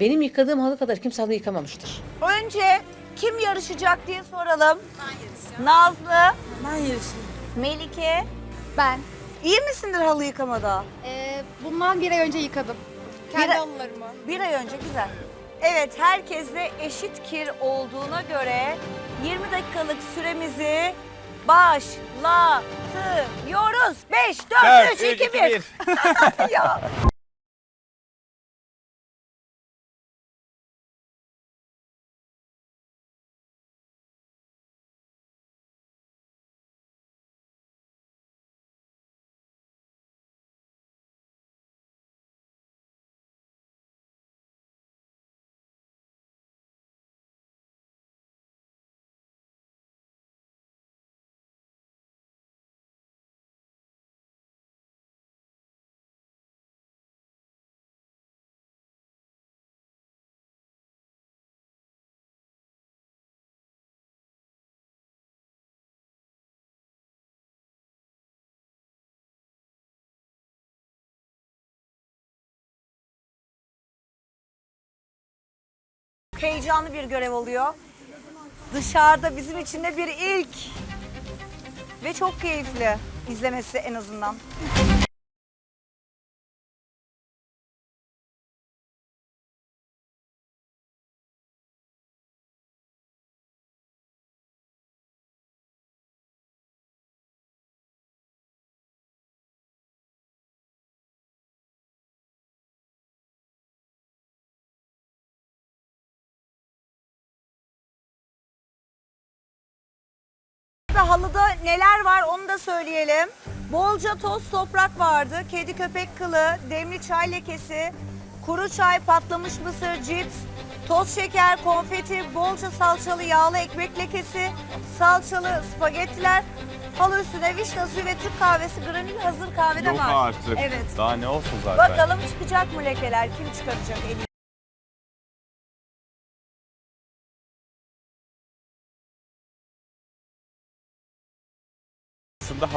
Benim yıkadığım halı kadar kimse halı yıkamamıştır. Önce kim yarışacak diye soralım. Nazlı, Ben yarışayım. Melike. Ben. İyi misindir halı yıkamada? Ee, bundan bir ay önce yıkadım. Kendi Bir- halılarımı. Bir ay önce güzel. Evet herkesle eşit kir olduğuna göre 20 dakikalık süremizi başlatıyoruz. 5, 4, 3, 2, 1. ya. Heyecanlı bir görev oluyor. Dışarıda bizim için de bir ilk. Ve çok keyifli izlemesi en azından. Da halıda neler var onu da söyleyelim. Bolca toz toprak vardı, kedi köpek kılı, demli çay lekesi, kuru çay, patlamış mısır, cips, toz şeker, konfeti, bolca salçalı yağlı ekmek lekesi, salçalı spagettiler, halı üstüne vişne suyu ve Türk kahvesi granül hazır kahvede Yok var. artık. Evet. Daha ne olsun zaten. Bakalım çıkacak mı lekeler? Kim çıkaracak en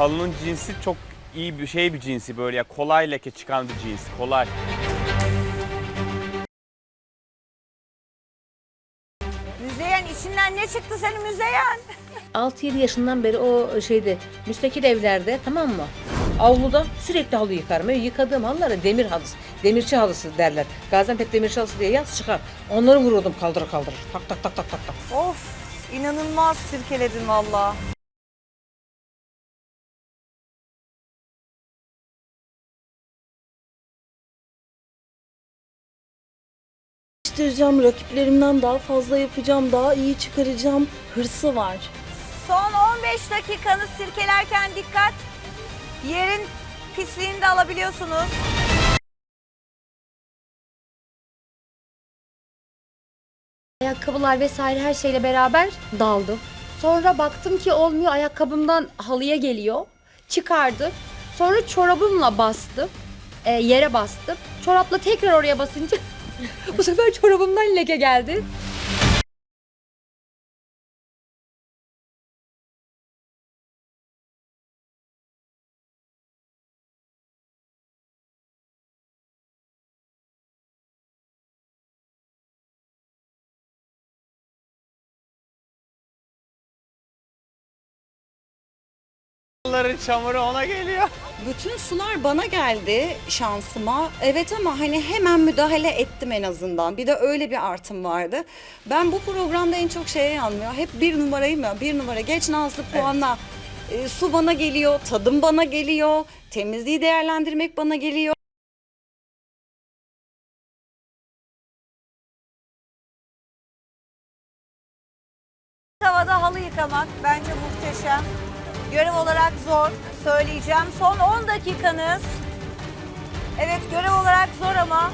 halının cinsi çok iyi bir şey bir cinsi böyle ya kolay leke çıkan bir cins. Kolay. Müzeyyen içinden ne çıktı senin Müzeyyen? 6-7 yaşından beri o şeyde müstakil evlerde tamam mı? Avluda sürekli halı yıkarım. Ve yıkadığım halılara demir halısı, demirçi halısı derler. Gaziantep demirçi halısı diye yaz çıkar. Onları vururdum kaldırır kaldırır. Tak tak tak tak tak tak. Of inanılmaz sirkeledin valla. Çalıştıracağım, rakiplerimden daha fazla yapacağım, daha iyi çıkaracağım hırsı var. Son 15 dakikanız sirkelerken dikkat. Yerin pisliğini de alabiliyorsunuz. Ayakkabılar vesaire her şeyle beraber daldım. Sonra baktım ki olmuyor. Ayakkabımdan halıya geliyor. Çıkardım. Sonra çorabımla bastım. e, yere bastım. Çorapla tekrar oraya basınca bu sefer çorabımdan leke geldi. Halların çamuru ona geliyor. Bütün sular bana geldi şansıma. Evet ama hani hemen müdahale ettim en azından. Bir de öyle bir artım vardı. Ben bu programda en çok şeye yanmıyor. Hep bir numarayım ya. Bir numara geç nazlı puanla. E, su bana geliyor, tadım bana geliyor, temizliği değerlendirmek bana geliyor. Havada halı yıkamak bence muhteşem. Görev olarak zor söyleyeceğim. Son 10 dakikanız. Evet görev olarak zor ama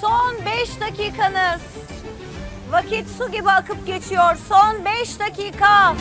Son 5 dakikanız. Vakit su gibi akıp geçiyor. Son 5 dakika.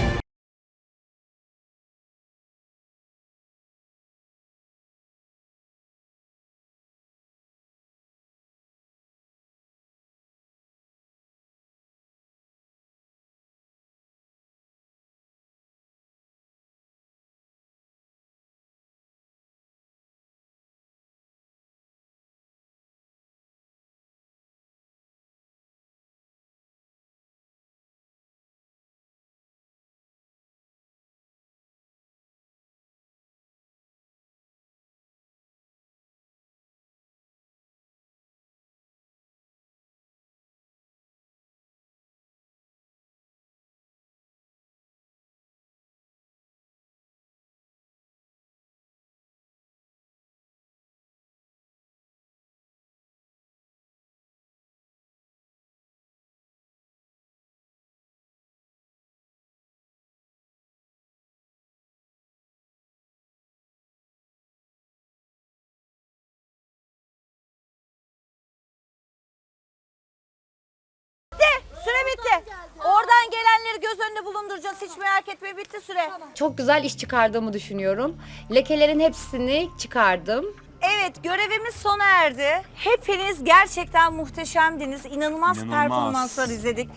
Göz önünde bulunduracağız. Hiç merak etme bitti süre. Çok güzel iş çıkardığımı düşünüyorum. Lekelerin hepsini çıkardım. Evet görevimiz sona erdi. Hepiniz gerçekten muhteşemdiniz. İnanılmaz, İnanılmaz. performanslar izledik.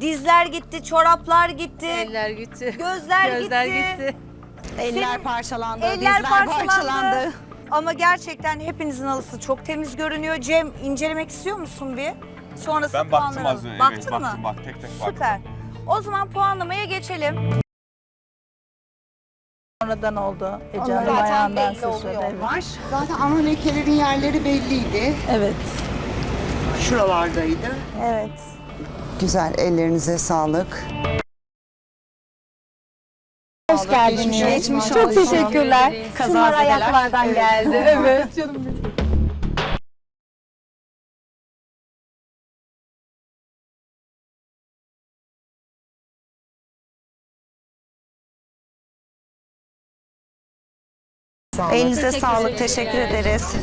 Dizler gitti, çoraplar gitti, Eller gitti. gözler, Gözler gitti. gitti. Eller Senin- parçalandı, Eller dizler parçalandı. parçalandı. Ama gerçekten hepinizin alısı çok temiz görünüyor. Cem incelemek istiyor musun bir? Sonrası Ben baktım puanları az önce. Baktın evet, mı? baktım bak tek tek baktım. Süper. O zaman puanlamaya geçelim. Sonradan oldu. Ece'nin Zaten ayağından belli oluyor sıçradı. Evet. onlar. Zaten ana lekelerin yerleri belliydi. evet. Şuralardaydı. Evet. Güzel, ellerinize sağlık. Hoş geldiniz. Geçmiş Çok teşekkürler. Şunlar ayaklardan geldi. Evet. Elinize sağlık. Teşekkür ederiz.